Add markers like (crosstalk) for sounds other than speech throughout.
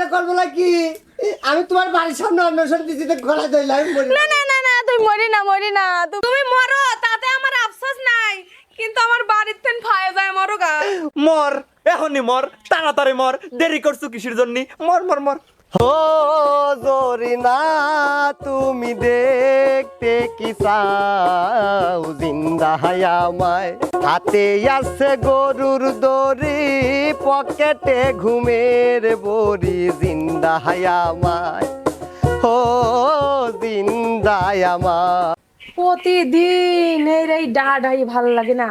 না করব না কি? আমি তোমার বাড়ির সামনে অন্বেষণ দিচ্ছি তো মরি না না না না তুমি মরি না মরি না। তুমি মরো তাতে আমার আফসোস নাই। কিন্তু আমার বাড়ির তেন ফায়ে যায় মরো গা। মর এখনই মর তাড়াতাড়ি মর দেরি করছ কিসের জন্য? মর মর মর। ও জরিনা তুমি দেখতে কি চাও? জিন্দা হায়ামায় হাতে আছে গরুর দড়ি পকেটে ঘুমের বড়ি জিন্দা হায়ামায় ও জিন্দা আমার। প্রতিদিন এই রে ডাডাই ভালো লাগে না।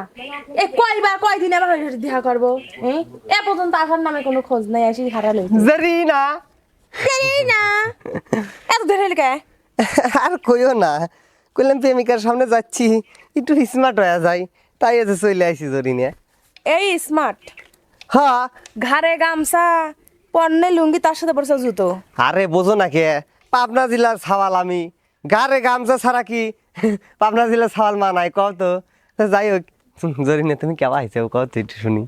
এ কয়বার কয়দিন আবার দেখা করব? এ পর্যন্ত আসার নামে কোনো খোঁজ নাই আসি হারালে। জরিনা এই না। এত ধরে লেগে আর কইও না। কইলাম প্রেমিকার সামনে যাচ্ছি। একটু স্মার্ট হয়ে যায় তাই এসে চলে আইসি জরিনে এই স্মার্ট হ্যাঁ। ঘাড়ে গামছা পণ্যে লুঙ্গি তার সাথে পড়ছে জুতো। আরে বোঝো না কে? পাবনা জেলার ছাওয়াল আমি। গারে গামছা ছাড়া কি? পাবনা জেলার ছাওয়াল মা নাই কও তো। যাই হোক জরিনে তুমি কেবা আইছে? কও তো একটু শুনি।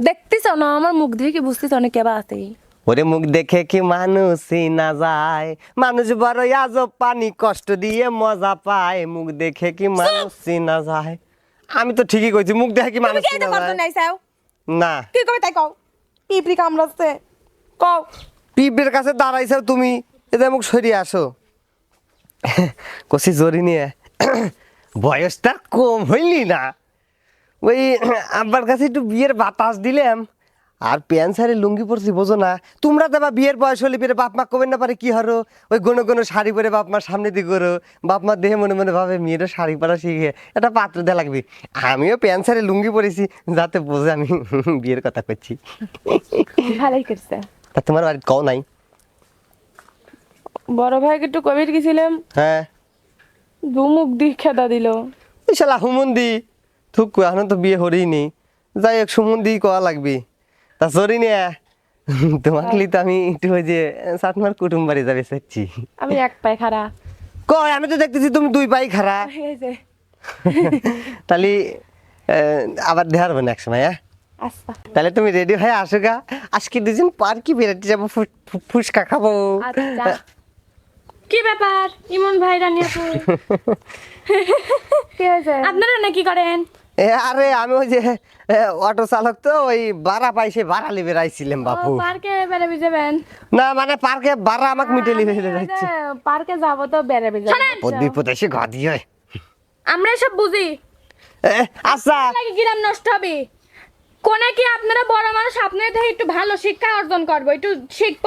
দেখতেছ না? আমার মুখ দেখে কি বুঝতেছ অনেক কেবা আছে। ওরে মুখ দেখে কি মানুষই না যায়? মানুষ বড় আজব পানি কষ্ট দিয়ে মজা পায়। মুখ দেখে কি মানুষই না যায়? আমি তো ঠিকই কইছি মুখ দেখে কি মানুষ এটা করতে না কি কবে তাই কও? পিপড়ি কামড়াচ্ছে। কও। পিঁপড়ের কাছে দাঁড়াইছো তুমি এদের মুখ সরিয়ে আসো। কষি জরি নিয়ে। বয়সটা কম হইলি না। ওই আব্বার কাছে একটু বিয়ের বাতাস দিলাম। আর প্যান্ট শাড়ি লুঙ্গি পরছি বোঝো না। তোমরা দেবা বিয়ের বয়স হলে পেরে বাপ মা কবেন না পারে কি হরো? ওই কোনো কোনো শাড়ি পরে বাপ মার সামনে দিয়ে করো বাপ মা দেহে মনে মনে ভাবে মেয়েটা শাড়ি পরা শিখে এটা পাত্র দেওয়া লাগবে। আমিও প্যান্ট শাড়ি লুঙ্গি পরেছি যাতে বোঝে আমি (laughs) বিয়ের কথা করছি ভালোই করছে। তা তোমার বাড়িতে কও নাই? বড় ভাইকে একটু কোভিড গেছিলাম। হ্যাঁ। দু মুখ দিয়ে খেদা দিল। শালা হুমন্দি থুক এখন তো বিয়ে হরিনি। যাই হোক সুমন্দি কয়া লাগবে। তা সরি নিয়ে তোমাকে লিতে তো আমি একটু ওই যে সাতমার কুটুম বাড়ি যাবে চাচ্ছি। আমি এক পায়ে খাড়া। কয় আমি তো দেখতেছি তুমি দুই পাই খারা তাহলে আবার দেখার হবে না এক সময় হ্যাঁ? আচ্ছা। তাহলে তুমি রেডি হয়ে আসো গা। আজকে দুজন পার্কে বেড়াতে যাব ফুচকা খাব। আচ্ছা। কি ব্যাপার? ইমন ভাই রানী আপু। (laughs) কি হয়েছে আপনারা নাকি করেন? আরে আমি ওই যে অটো চালক তো ওই ভাড়া পাইছে ভাড়া লিবে রাইছিলাম বাপু। পার্কে বেড়াবি যাবেন? না মানে পার্কে ভাড়া আমাকে মিটেলি ফেলে যাচ্ছে পার্কে যাব তো বেড়াবি যাবেন বিপদ বিপদ এসে ঘা দিয়ে আমরা সব বুঝি। আচ্ছা। নাকি গ্রাম নষ্ট হবে? কোনে কি আপনারা বড় মানুষ আপনাদের থেকে একটু ভালো শিক্ষা অর্জন করব একটু শিখব?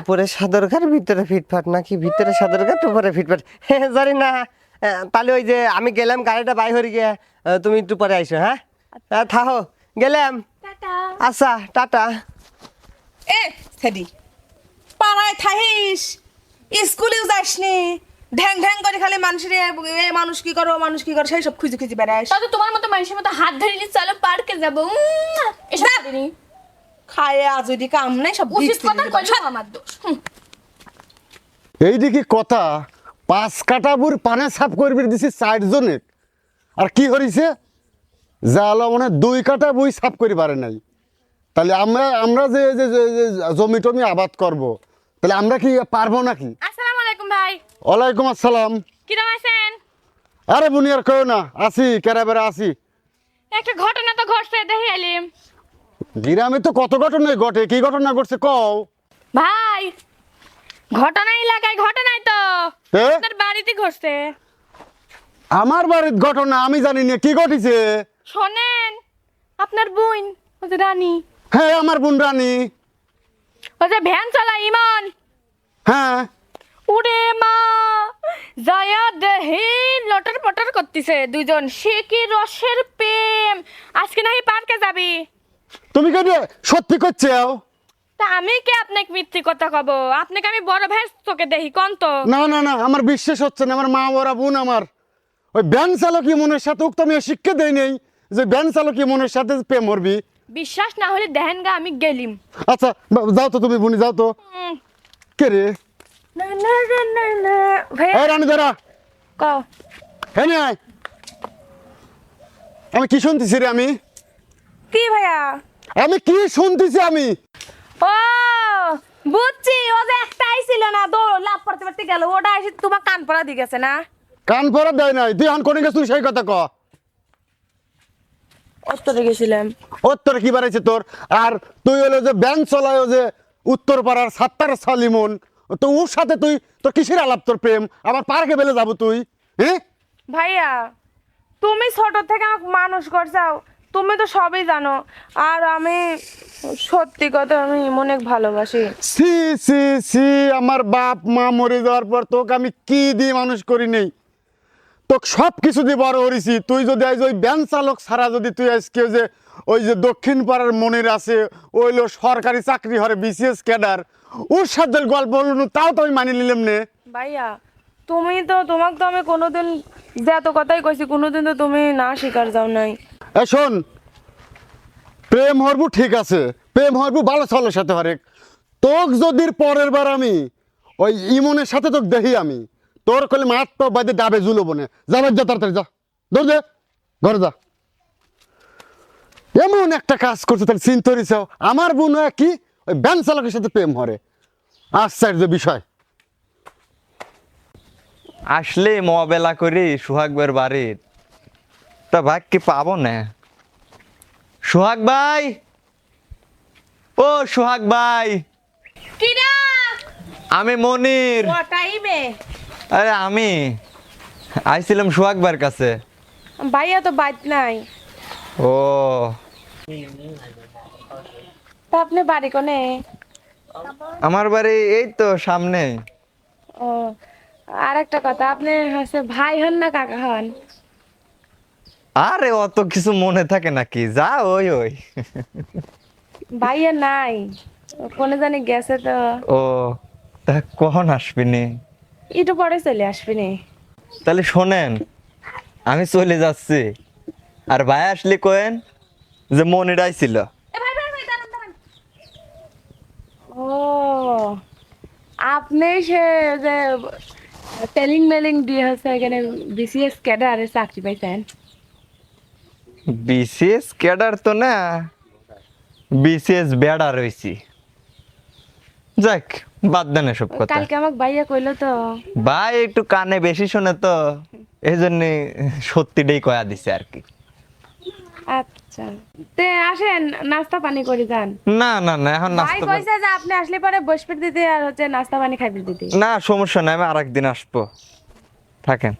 উপরে সাদর ঘাট ভিতরে ফিটফাট নাকি ভিতরে সাদর ঘাট উপরে ফিটফাট? হ্যাঁ জানি না। এ, তাহলে ওই যে আমি গেলাম গাড়িটা বাই হয়ে গিয়ে তুমি একটু পরে আইসো হ্যাঁ? থাকো গেলাম। টাটা। আচ্ছা টাটা। এ সেদি পাড়ায় থাহিস স্কুলেও যাসনি। ঢ্যাং ঢ্যাং করে খালি মানুষের এ মানুষ কি করো মানুষ কি করো সেই সব খুঁজে খুঁজে তাহলে তোমার মতো মানুষের মতো হাত ধরে নিয়ে চলো পার্কে যাব। উম, এসব করিনি। খায় আজুরি কাম নাই সব উচিত কথা কইলো আমার দোষ। হুম। এই দেখি কথা পাঁচ কাটাবুর পানে সাফ করবি দিছি ষাট জনের আর কি হরিছে জালো মানে দুই কাটা বই সাফ করি পারে নাই। তাহলে আমরা আমরা যে যে জমি টমি আবাদ করব। তাহলে আমরা কি পারব নাকি? আসসালামু আলাইকুম ভাই। ওয়ালাইকুম আসসালাম। কিরম আছেন? আরে বুনিয়ার কেউ না আসি কেরাবেরা আসি একটা ঘটনা তো ঘটছে দেখে এলিম গ্রামে তো কত ঘটনাই ঘটে? কি ঘটনা ঘটছে কও? ভাই ঘটনা এলাকায় ঘটনাই তো। এ? আপনার বাড়িতে ঘটছে। আমার বাড়ির ঘটনা আমি জানি না কি ঘটিছে? শোনেন আপনার বোন ওই যে রানী। হ্যাঁ আমার বোন রানী। ওই যে ভ্যান চালা ইমন। হ্যাঁ। উড়ে মা জয়া দেহি লটর পটর করতেছে দুজন সে কি রসের প্রেম? আজকে নাকি পার্কে যাবি? তুমি কে সত্যি করছে তা আমি কি আপনাকে মিথ্যে কথা কব? আপনাকে আমি বড় ভাই চোখে দেখি কোন তো? না না না আমার বিশ্বাস হচ্ছে না আমার মা ওরা বোন আমার। ওই ব্যান চালকী মনের সাথে উক্ত আমি শিক্ষা দেই নেই যে ব্যান চালকী মনের সাথে প্রেম মরবি। বিশ্বাস না হলে দেখেন গা আমি গেলিম। আচ্ছা যাও তো তুমি বুনি যাও তো। কে রে? না না না না না। ভাই রানী দাঁড়া কও। হ্যাঁ আমি কি শুনতেছি রে আমি? কি ভাইয়া? আমি কি শুনতেছি আমি? ও বুঝছি ও যে একটাই ছিল না দৌড় লাভ করতে পারতে গেল। ওটা এসে তোমার কান পড়া দিয়ে গেছে না? কান পরা দেয় নাই। তুই এখন কোনে গেছিস সেই কথা ক। উত্তরে গেছিলাম। উত্তর কি বাড়াইছে তোর? আর তুই হলো যে ব্যাংক চলায় যে উত্তর পাড়ার সাত্তার সালিমন তো ওর সাথে তুই তোর কিসের আলাপ তোর প্রেম? আবার পার্কে বেলে যাব তুই হ্যাঁ? ভাইয়া তুমি ছোট থেকে আমাকে মানুষ করছাও। তুমি তো সবই জানো। আর আমি সত্যি কথা আমি অনেক ভালোবাসি। সি সি সি আমার বাপ মা মরে যাওয়ার পর তোকে আমি কি দিয়ে মানুষ করি নেই? তোকে সব কিছু দিয়ে বড় করেছি। তুই যদি আজ ওই ব্যান চালক ছাড়া যদি তুই আজকে যে ওই যে দক্ষিণ পাড়ার মনের আছে ওইলো সরকারি চাকরি হরে বিসিএস ক্যাডার ওর সাথে গল্প হলো তাও তো আমি মানি নিলাম নে। ভাইয়া তুমি তো তোমাকে তো আমি কোনোদিন যে এত কথাই কইছি কোনোদিন তো তুমি না স্বীকার যাও নাই। এ শোন, প্রেম হরবু ঠিক আছে, প্রেম হরবু ভালো চলের সাথে হরেক তোক যদি পরের বার আমি ওই ইমনের সাথে তোকে দেখি আমি, তোর কলে মাত তো বাদে ডাবে জুলো বনে যাবে যা তাড়াতাড়ি, যা। দৌড় দে, ঘরে যা। এমন একটা কাজ করছে তাহলে চিন্তা করেছ আমার বোন কি, ওই ব্যান চালকের সাথে প্রেম হরে। আশ্চর্য বিষয়। আসলে মবেলা করি সোহাগবের বাড়ির। তা ভাগ কি পাবো না। সোহাগ ভাই? ও সোহাগ ভাই। কিরা? আমি মনির। টাইমে। আরে আমি। আইছিলাম সোহাগ ভাইয়ের কাছে। ভাইয়া তো বাইত নাই। ও। তা আপনি বাড়ি কোনে? আমার বাড়ি এই তো সামনে। ও আর একটা কথা আপনি হচ্ছে ভাই হন না কাকা হন? আরে অত কিছু মনে থাকে নাকি? যা ওই ওই। ভাইয়া নাই। কোনে জানি গেছে তো। ও তা কখন আসবি নি? একটু পরে চলে আসবি নি। তাহলে শোনেন আমি চলে যাচ্ছি। আর ভাই আসলে কোয়েন যে মনির আইছিল। ও আপনি সে যে টেলিং মেলিং দিয়ে হচ্ছে এখানে বিসিএস ক্যাডারে চাকরি পাইছেন? বিসিএস ক্যাডার তো না বিসিএস বেড়া রয়েছি যাক বাদ দেন এসব কথা। কালকে আমাকে ভাইয়া কইলো তো। ভাই একটু কানে বেশি শোনে তো এই জন্য সত্যিটাই কয়া দিছে আর কি। আচ্ছা। তে আসেন নাস্তা পানি করে যান। না না না এখন নাস্তা ভাই কইছে যে আপনি আসলে পরে বসপিট দিতে আর হচ্ছে নাস্তা পানি খাইতে দিতে। না সমস্যা নাই আমি আরেকদিন আসব। থাকেন।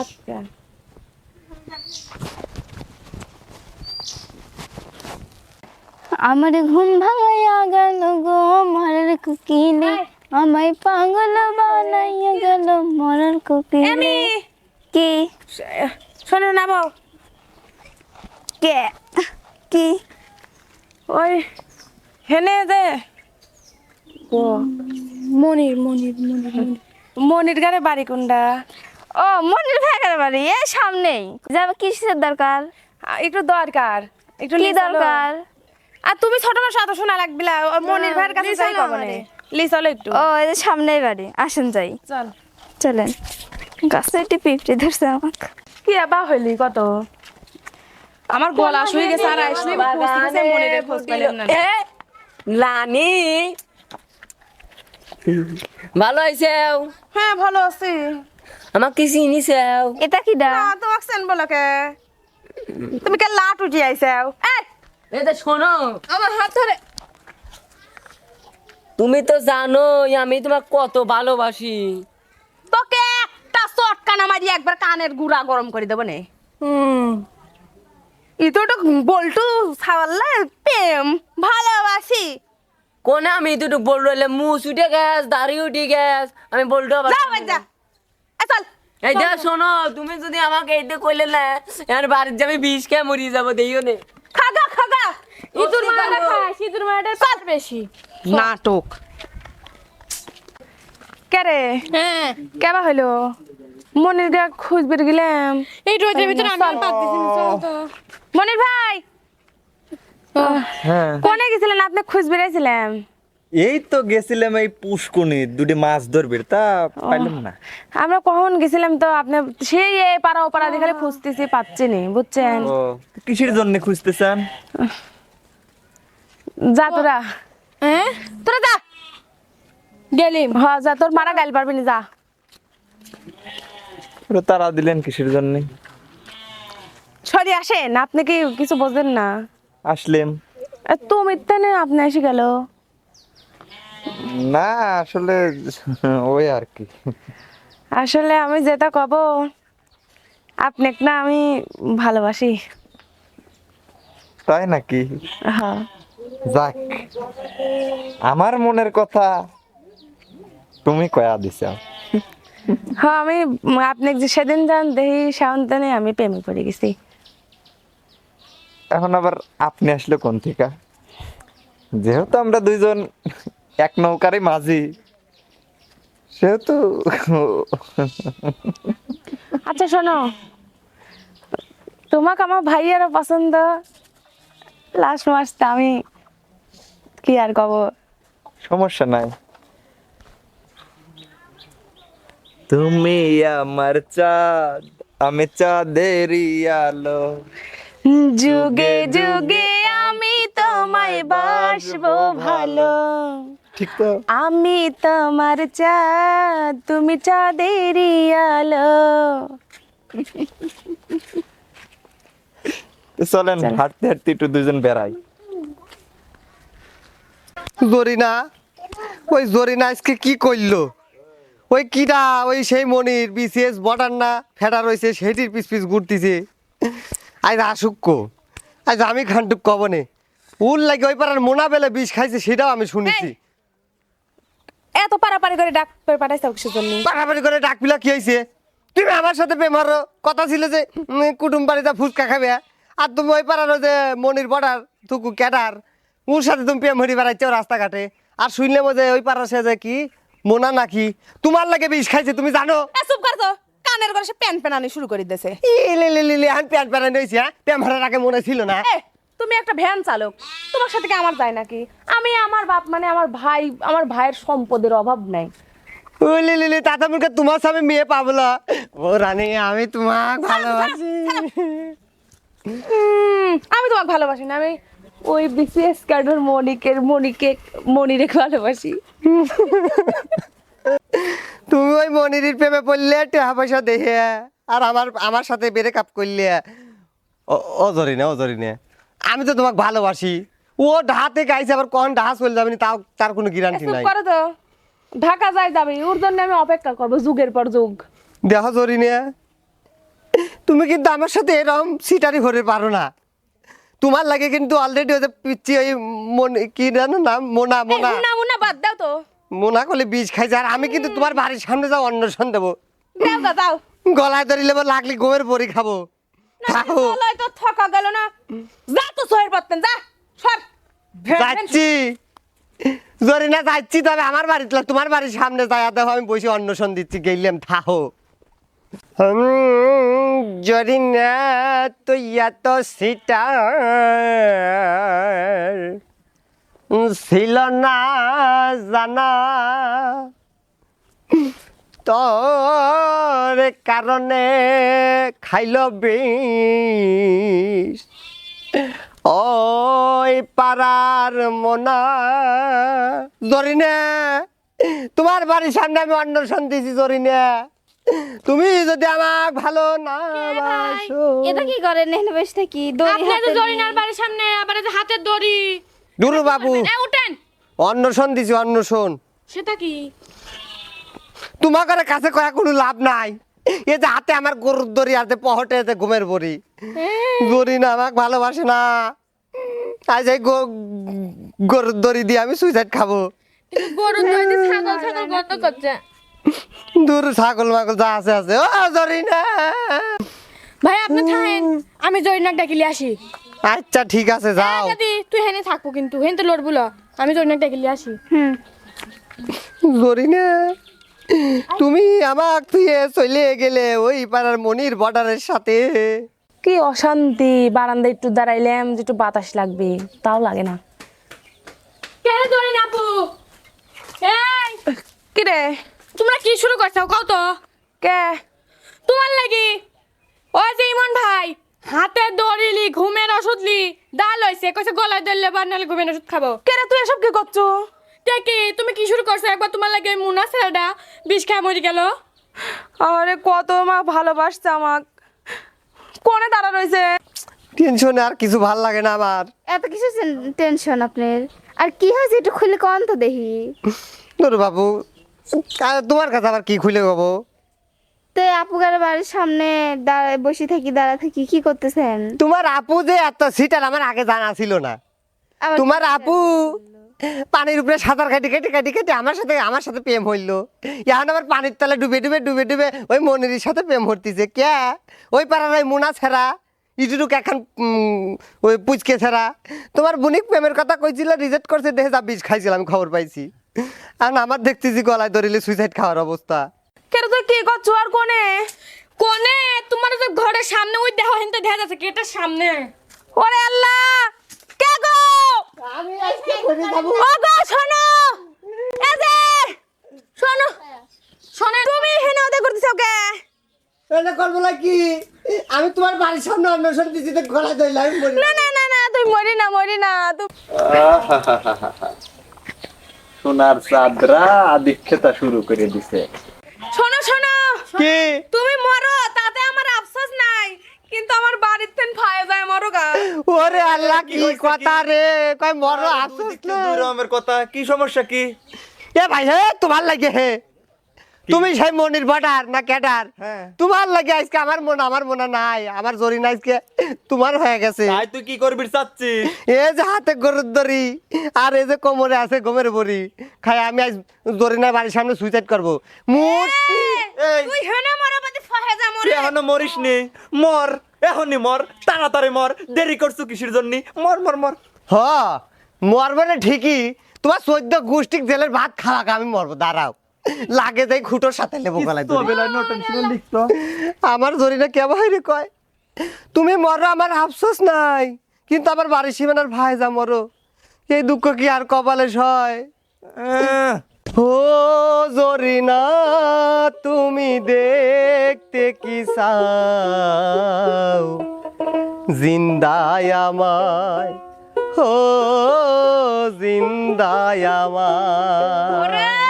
আচ্ছা। আমার ঘুম ভাঙাইয়া গেল গো মরার কুকিলে। আমায় পাগল বানাইয়া গেল মরার কুকিলে। কি? শোনো না বউ। কে? কি? ওই হেনে দে ও মনির মনির মনির মনির। গারে বাড়ি কোনটা ও মনির ভাইয়ের বাড়ি এই সামনেই। যাবে কিসের দরকার? একটু দরকার। একটু কি দরকার? আর তুমি ছোট মাস অত শোনা লাগবিলা ওই মনির ভাইয়ের কাছে যাই কব না লিসালো একটু। ও এই যে সামনেই বাড়ি আসেন যাই। চল। চলেন। গাছে একটি পিঁপড়ে ধরছে আমাকে। কি আবা হইলি কত? আমার গলা শুয়ে গেছে আর আসলে মনিরে খোঁজ পেলাম না। লানি ভালো হয়েছে হ্যাঁ ভালো আছি। আমার কি চিনিছে এটা কি ডা না তোমাকে সেন বলকে। তুমি কে লাট উঠি আইছাও এই এটা শোনো। আমার হাত ধরে। তুমি তো জানো আমি তোমাকে কত ভালোবাসি। তোকে একটা চটকানা মারি একবার কানের গুড়া গরম করে দেবো নে। ইতো তো বলটু প্রেম ভালোবাসি। কোনে আমি দুটো বল রইলে মুছ উঠে গেছ দাড়ি উঠে গেছ আমি আবার যা। যা চল। এই যা শোনো তুমি যদি আমাকে এইতে কইলে না আমার বাড়ির যাবে বিষ খেয়ে মরিয়ে যাব দেইও নে। ইঁদুর মারা খায়, ইঁদুর মারাটার বেশি। নাটক। কে রে? হ্যাঁ। কেবা হইল? মনির গা খুঁজবির গেলাম। এই রোদের ভিতরে আমি আর পাত দিছি না, চল তো। মনির ভাই! হ্যাঁ। কোনে গেছিলেন? আপনি খুঁজ বেড়াইছিলাম এই তো গেছিলাম এই পুষ্কুনি দুটি মাছ ধরবে তা পাইলাম না। আমরা কখন গেছিলাম তো আপনি সেই এ পাড়া ও পাড়া দেখে খুঁজতেছি পাচ্ছি নি বুঝছেন? কিসের জন্য খুঁজতেছেন? যা তোরা। হ্যাঁ তোরা যা। গেলিম হ যা তোর মারা গাইল পারবি না যা। তারা দিলেন কিসের জন্য? সরি আসেন। আপনি কি কিছু বোঝেন না? আসলেন এ, তো মিথ্যা নেই আপনি এসে গেল। না আসলে ওই আর কি। আসলে আমি যেটা কব আপনি না আমি ভালোবাসি। তাই নাকি? হ্যাঁ। যাক আমার মনের কথা তুমি কয়া দিছ। হ্যাঁ আমি উম, আপনি যে সেদিন যান দেহি সাউন্তানে আমি প্রেমে পড়ে গেছি। এখন আবার আপনি আসলে কোন থেকে? যেহেতু আমরা দুইজন এক নৌকারই মাঝি সেহেতু আচ্ছা শোনো। তোমাকে আমার ভাইয়ারও পছন্দ। লাস্ট মাসটা আমি কি আর কব সমস্যা নাই। তুমি আমার চাঁদ আমি চাঁদেরই আলো। যুগে যুগে আমি তোমায় বাসবো ভালো। ঠিক তো? আমি তোমার চাঁদ তুমি চাঁদেরই আলো। চলেন। হাঁটতে হাঁটতে একটু দুজন বেড়াই। জরিনা ওই জরিনা আজকে কি করল? ওই কিটা ওই সেই মনির বিসিএস বর্ডার না ফেটা রয়েছে সেটির পিস পিস ঘুরতেছে। আজ আসুক আজ আমি খানটুক কবনে উল লাগে ওই পাড়ার মোনা বেলে বিষ খাইছে সেটাও আমি শুনেছি। এত পারাপারি করে ডাক পাঠাইছে কিসের জন্য পাড়াপাড়ি করে ডাক পিলা কি হয়েছে তুমি আমার সাথে প্রেমারো কথা ছিল যে কুটুম বাড়িতে ফুচকা খাবে। আর তুমি ওই পাড়ার ওই যে মনির বর্ডার তুকু ক্যাটার ওর সাথে তুমি প্রেম হরি বেড়াইছো রাস্তাঘাটে। আর শুনলে যে ওই পাড়ার সে যে কি মোনা নাকি? তোমার লাগে বিষ খাইছে তুমি জানো? চুপ কর তো। কানের করে সে প্যান প্যানানি শুরু করে দিয়েছে ইলে লে লে লে আমি প্যান্ট প্যান্ট নিয়েছি হ্যাঁ? প্রেম হারার আগে মনে ছিল না। তুমি একটা ভ্যান চালক। তোমার সাথে কি আমার যায় নাকি? আমি আমার বাপ মানে আমার ভাই আমার ভাইয়ের সম্পদের অভাব নাই। ওই লে লে তাতা মুখে তোমার সামনে মেয়ে পাবলা। ও রানী আমি তোমাকে ভালোবাসি। আমি তোমাকে ভালোবাসি না আমি ওই বিসিএস কার্ডের মনিকের মনিকে মনিরে ভালোবাসি। তুমি ওই মনিরের প্রেমে পড়লে টাকা পয়সা দেখে আর আমার আমার সাথে বেড়ে কাপ করলে। অজরি না অজরি না আমি তো তোমাকে ভালোবাসি। ও ঢাতে গাইছে আবার কোন ঢাহা চলে যাবে না তাও তার কোনো গ্যারান্টি নাই। করো তো। ঢাকা যাই যাবে ওর জন্য আমি অপেক্ষা করব যুগের পর যুগ। দেখো জরি নিয়ে তুমি কিন্তু আমার সাথে এরকম সিটারি হতে পারো না। তোমার লাগে কিন্তু অলরেডি ওই যে পিচ্ছি ওই মন কি জানো না মোনা মোনা। মুনা মুনা বাদ দাও তো। মোনা করলে বীজ খাইছে আর আমি কিন্তু তোমার বাড়ির সামনে যাও অন্বেষণ দেবো। দাও দাও গলায় ধরিলে লাগলে গোমের বড়ি খাব। গলায় তো থাকা গেল না। যা তো সহের পারতেন যা সর। যাচ্ছি। জরি না যাচ্ছি তবে আমার বাড়িতে তোমার বাড়ির সামনে যাই দেখো আমি বসে অন্বেষণ দিচ্ছি গেলাম থাহো। জরি না তো এত সিটা ছিল না জানা তোর কারণে খাইল বিষ ওই পাড়ার মোনা জরিনে তোমার বাড়ির সামনে আমি অন্বেষণ দিয়েছি জরিনে তুমি যদি আমাক ভালো না বাসো। এটা কি করেন এখানে বসে থাকি দড়ি আপনি তো হাতে জরিনার বাড়ির সামনে আবার যে হাতের দড়ি। দুরু বাবু। এ উঠেন। অন্বেষণ দিছি অন্বেষণ সেটা কি? তোমার কাছে কয়া কোনো লাভ নাই। এ যে হাতে আমার গরুর দড়ি আর যে পহটে যে ঘুমের বড়ি। গরি না আমাকে ভালোবাসে না। আজ এই গো- গরুর দড়ি দিয়ে আমি সুইসাইড খাব। গরু দড়ি ছাগল ছাগল গন্ধ করছে। দূর ছাগল মাগল যা আছে আছে। ও জরি না ভাই আপনি থাকেন। আমি জরিনাক ডাকিলে আসি। আচ্ছা ঠিক আছে যাও। দাদি তুই হেনে থাকব কিন্তু। হেন তো লড়বুল আমি জরিনাক ডাকিলে আসি। জরি না তুমি আমাক তুই চলে গেলে ওই পাড়ার মনির বর্ডারের সাথে। কি অশান্তি। বারান্দায় একটু দাঁড়াইলাম যে একটু বাতাস লাগবে। তাও লাগে না। কেন জরিনা আপু? কি রে তোমরা কি শুরু করছ? কও তো। কে? তোমার লাগি? ওই যে ইমন ভাই হাতে দড়িলি ঘুমের ওষুধ লি ডাল হইছে কইছে গলায় দড়লে বার নাহলে ঘুমের ওষুধ খাব। কে রে তুই এসব কি করছ? কে কি তুমি কি শুরু করছ? একবার তোমার লাগে মুনা ছেলেটা বিষ খায় মরে গেল। আরে কত মা ভালোবাসছে আমাক। কোনে দাঁড়া রয়েছে টেনশনে আর কিছু ভালো লাগে না আমার। এত কিছু টেনশন আপনার। আর কি হয়েছে একটু খুলে কন তো দেখি। নুরু বাবু তোমার কাছে আবার কি খুলে গবো তো আপুগার বাড়ির সামনে দাঁড়ায় বসে থাকি দাঁড়া থাকি কি করতেছেন? তোমার আপু যে এত সিটার আমার আগে জানা ছিল না। আবার তোমার আপু পানির উপরে সাঁতার কাটি কেটে কাটি কেটে আমার সাথে আমার সাথে প্রেম হইল। এখন আবার পানির তলে ডুবে ডুবে ডুবে ডুবে ওই মনির সাথে প্রেম হরতিছে কে? ওই পাড়ার ওই মোনা ছাড়া ইটুটুক এখন ওই পুচকে ছাড়া। তোমার বুনিক প্রেমের কথা কইছিল রিজেক্ট করছে দেখে যা বিষ খাইছিল আমি খবর পাইছি। আর আমার দেখতেছি গলায় ধরিলে সুইসাইড খাওয়ার অবস্থা। কে রে তুই কি করছ আর কোনে? কোনে? তোমার যে ঘরের সামনে ওই দেহ হিনতে দেখা যাচ্ছে গেটের সামনে? ওরে আল্লাহ! কে গো? আমি আজকে ঘরে যাব ও গো শোনো! এই যে শোনো শোনে তুমি হেনে ওদের করতেছো কে এটা করব না কি? আমি তোমার বাড়ির সামনে অন্বেষণ দিচ্ছি তো গলায় ধরলে আমি না না না না তুই মরি না মরি না তুই সোনার চাদরা আদিক্ষেতা শুরু করে দিছে। শোনো শোনো। কি? তুমি মরো তাতে আমার আফসোস নাই। কিন্তু আমার বাড়ির তেন ফায়ে যায় মরো গা। ওরে আল্লাহ কি কথা রে? কয় মরো আফসোস না দূর আমার কথা কি সমস্যা কি? এ ভাই হে তোমার লাগে হে। তুমি সেই মনির বর্ডার না ক্যাডার? হ্যাঁ। তোমার লাগে আজকে আমার মন আমার মনে নাই আমার জরি না আজকে তোমার হয়ে গেছে। তাই তুই কি করবি চাচ্ছিস এ যে হাতে গরুর দড়ি আর এই যে কোমরে আছে গমের বড়ি খাই আমি আজ জরি না বাড়ির সামনে সুইসাইড করব। মুট এই। তুই হেনে মরো বাদে ফায়ে যা মরে এখনও মরিস নি? মর এখনই মর তাড়াতাড়ি মর দেরি করছ কিসের জন্য? মর মর মর। হ মরবে না ঠিকই তোমার চোদ্দ গোষ্ঠী জেলের ভাত খাওয়া আমি মরবো দাঁড়াও। লাগে যাই খুঁটোর সাথে লেবু গলায় (laughs) আমার জরিনা কে ভাইরে কয়? তুমি মরো আমার আফসোস নাই কিন্তু আমার বাড়ির সীমানার ভাই যা মরো এই দুঃখ কি আর কপালে সয়? ও জরিনা তুমি দেখতে কি চাও? জিন্দায় আমায় ও জিন্দায় আমায়।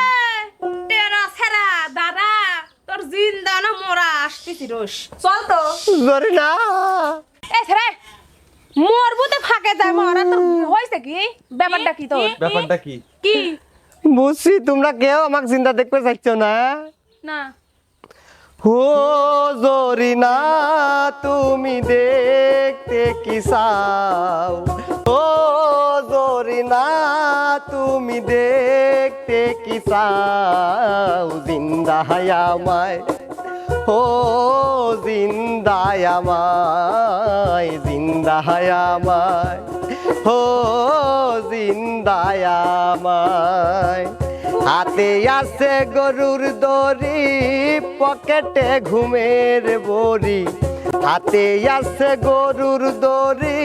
মরা আসতেছি চল তো। জরিনা এ সেরে মরবুতে ফাঁকে যায় মরা তোর হয়েছে কি? ব্যাপারটা কি তোর? ব্যাপারটা কি? কি? বুঝছি তোমরা কেউ আমাকে জিন্দা দেখতে চাইছো না। না। ও জরিনা তুমি দেখতে কি চাও? ও জরিনা তুমি দেখতে কি চাও? জিন্দায় আমায়। ও জিন্দায় আমায় ও জিন্দায় আমায়। হাতে আছে গরুর দড়ি, পকেটে ঘুমের বড়ি। হাতে আছে গরুর দড়ি,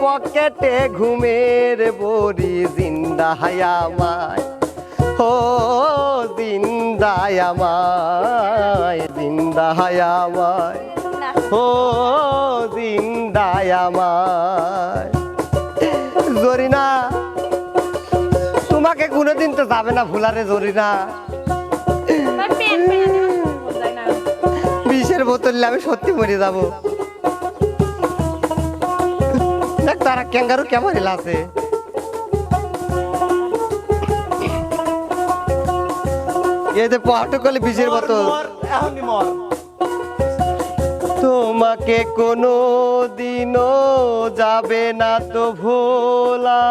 পকেটে ঘুমের বড়ি জিন্দা হায়ামায় ও জিন্দা আমায় জিন্দা হায়ামায় ও জিন্দা আমায়। জরিনা তোমাকে কোনোদিন তো যাবে না ভুলারে জরিনা। বিষের বোতল আমি সত্যি মরে যাব। দেখ তারা ক্যাঙ্গারু কেমন আছে। যে পটকলে বিষের মর তোমাকে কোনো দিনও যাবে না তো ভোলা।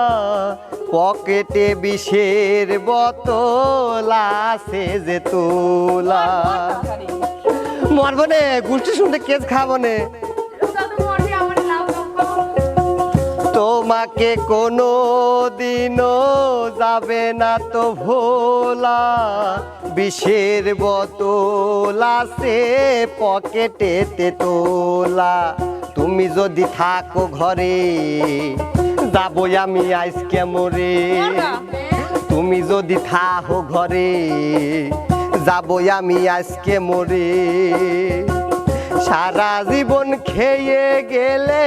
পকেটে বিষের বোতল আছে যে তোলা। মরবো নে গুষ্টি শুনতে কেস খাব নে। তোমাকে কোনো দিনও যাবে না তো ভোলা। বিষের বোতল আছে পকেটেতে তোলা। তুমি যদি থাকো ঘরে, যাব আমি আজকে মরে তুমি যদি থাকো ঘরে, যাব আমি আজকে মরে সারা জীবন খেয়ে গেলে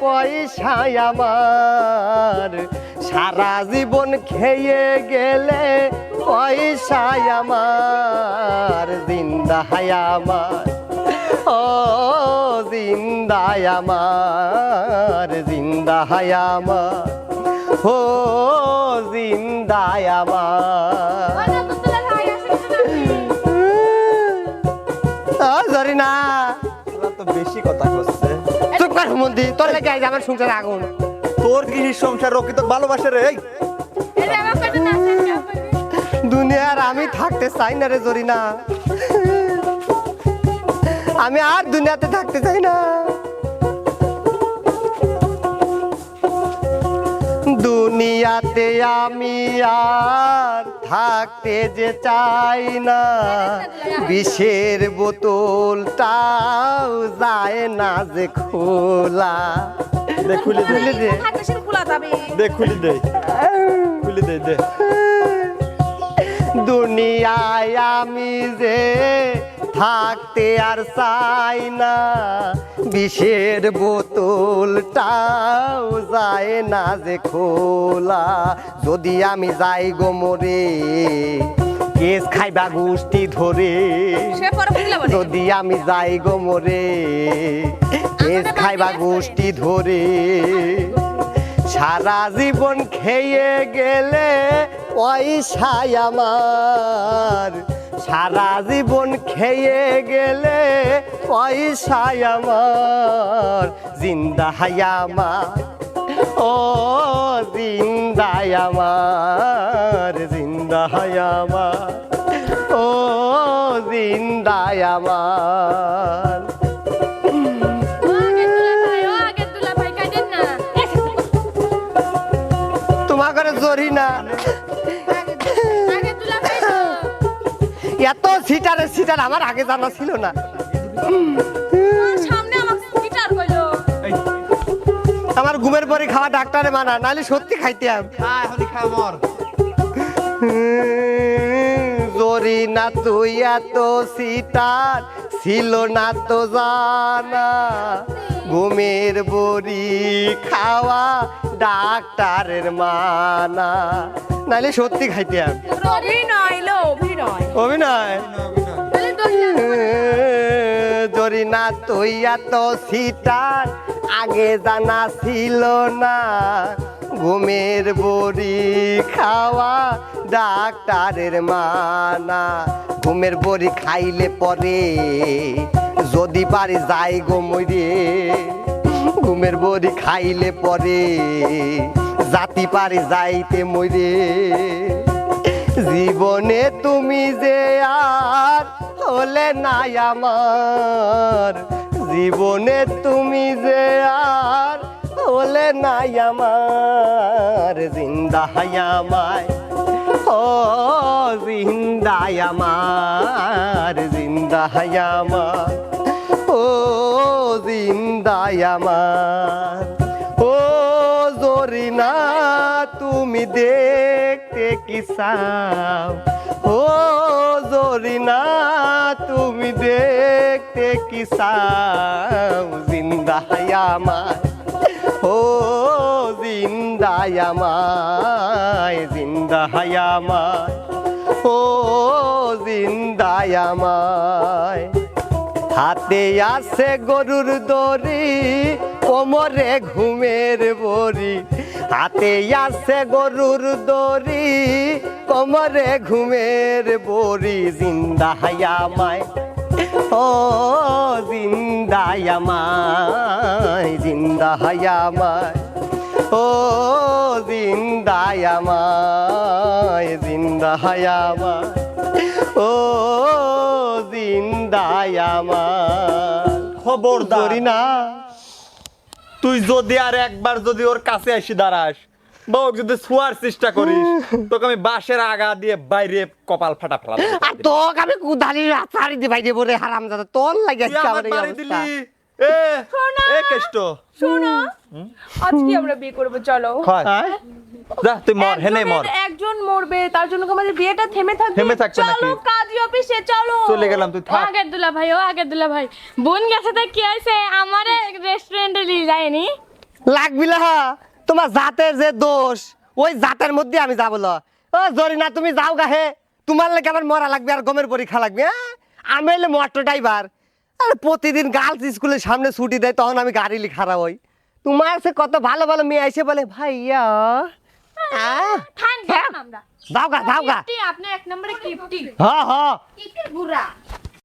পয়সায় আমার সারা জীবন খেয়ে গেলে পয়সায় আমার জিন্দায় আমার। ও জিন্দায় আমার জিন্দায় আমার। ও জিন্দায় আমার। জরিনা তোরা তো বেশি কথা করছে চুপ কর মন্দি তোর লাগে আমার সংসার আগুন। তোর কি সংসার রকি তো ভালোবাসে রে? দুনিয়ার আমি থাকতে চাই না রে জরিনা। আমি আর দুনিয়াতে থাকতে চাই না। দুনিয়াতে আমি আর থাকতে যে চাই না, বিষের বোতলটাও যায় না যে খোলা। দে খুলি দে। খুলে দে। খোলা যাবে। দে খুলি দে। খুলি দে দে। দুনিয়ায় আমি যে থাকতে আর চাই না বিষের বোতলটাও যায় না যে খোলা। যদি আমি যাই গো মরে কেস খাইবা গোষ্ঠী ধরে। যদি আমি যাই গো মরে কেস খাইবা গোষ্ঠী ধরে। সারা জীবন খেয়ে গেলে পয়সায় আমার। সারা জীবন খেয়ে গেলে পয়সায় আমার। জিন্দা আমার ও জিন্দায় আমার জিন্দা হাই আমার ও জিন্দায় আমার। তোমার ঘরে জরি না। এত সিটারে সিটার আমার আগে জানা ছিল না। আমার ঘুমের পরে খাওয়া ডাক্তারে মানা নাহলে সত্যি খাইতে মর। জরি না তুই এত সিটার ছিল না তো জানা। ঘুমের বড়ি খাওয়া ডাক্তারের মানা। নাহলে সত্যি খাইতাম অভিনয় অভিনয়। অভিনয়? জরি না তুই এত সিটার আগে জানা ছিল না। ঘুমের বড়ি খাওয়া ডাক্তারের মানা, ঘুমের বড়ি খাইলে পরে যদি পারি যাই গো মরে ঘুমের বড়ি খাইলে পরে জাতি পারি যাইতে মরে জীবনে তুমি যে আর হলে নাই আমার, জীবনে তুমি যে আর হলে নাই আমার, জিন্দা হাই আমায়। ও জিন্দায় আমার জিন্দা হাই আমার ও জিন্দায় আমার ও জরিনা তুমি দেখতে কি চাও ও জরিনা তুমি দেখতে কি চাও জিন্দা আমার ও জিন্দায় আমায় জিন্দা আমায়, ও জিন্দায় আমায়। হাতে আছে গরুর দড়ি, কোমরে ঘুমের বড়ি। হাতে আছে গরুর দড়ি, কোমরে ঘুমের বড়ি। জিন্দা হায়ামায় ও জিন্দা আমায় জিন্দা হায়ামায় ও জিন্দা আমায় জিন্দা হায়ামায় ও জিন্দায় আমার খবরদার। করি না তুই যদি আর একবার যদি ওর কাছে এসে দাঁড়াস বা ওকে যদি শোয়ার চেষ্টা করিস তোকে আমি বাঁশের আগা দিয়ে বাইরে কপাল ফাটা ফেলা আর তোকে আমি কুদালি ছাড়ি দি ভাই দেবো রে হারাম দাদা তোর লাগে আমার আমার এই বাড়ি দিলি। এ এ কেষ্ট। শোনো আজকে আমরা বিয়ে করব চলো। হয়। যা তুই মর হেনে মর। একজন মরবে তার জন্য আমাদের বিয়েটা থেমে থাকবে? থেমে থাকবে নাকি? চলো কাজী অফিসে চলো। চলে গেলাম তুই থাক। আগের দুলা ভাই ও আগের দুলা ভাই। বোন গেছে তাই কি হয়েছে? আমার রেস্টুরেন্টে নিয়ে যায়নি। লাগবিলা হা। তোমার জাতের যে দোষ ওই জাতের মধ্যে আমি যাব ল। ও জরিনা তুমি যাও গাহে তোমার লাগে আমার মরা লাগবে আর গমের পরীক্ষা লাগবে হ্যাঁ? আমি হলে মোটর ড্রাইভার। আর প্রতিদিন গার্লস স্কুলের সামনে ছুটি দেয় তখন আমি গাড়ি লি খারাপ হই। তোমার সে কত ভালো ভালো মেয়ে এসে বলে ভাইয়া ঠান্ডা আমরা। গা যাও গা। কিপ্টি, আপনি এক নম্বরে কিপ্টি। হ্যাঁ হ্যাঁ কিপ্টির বুড়া।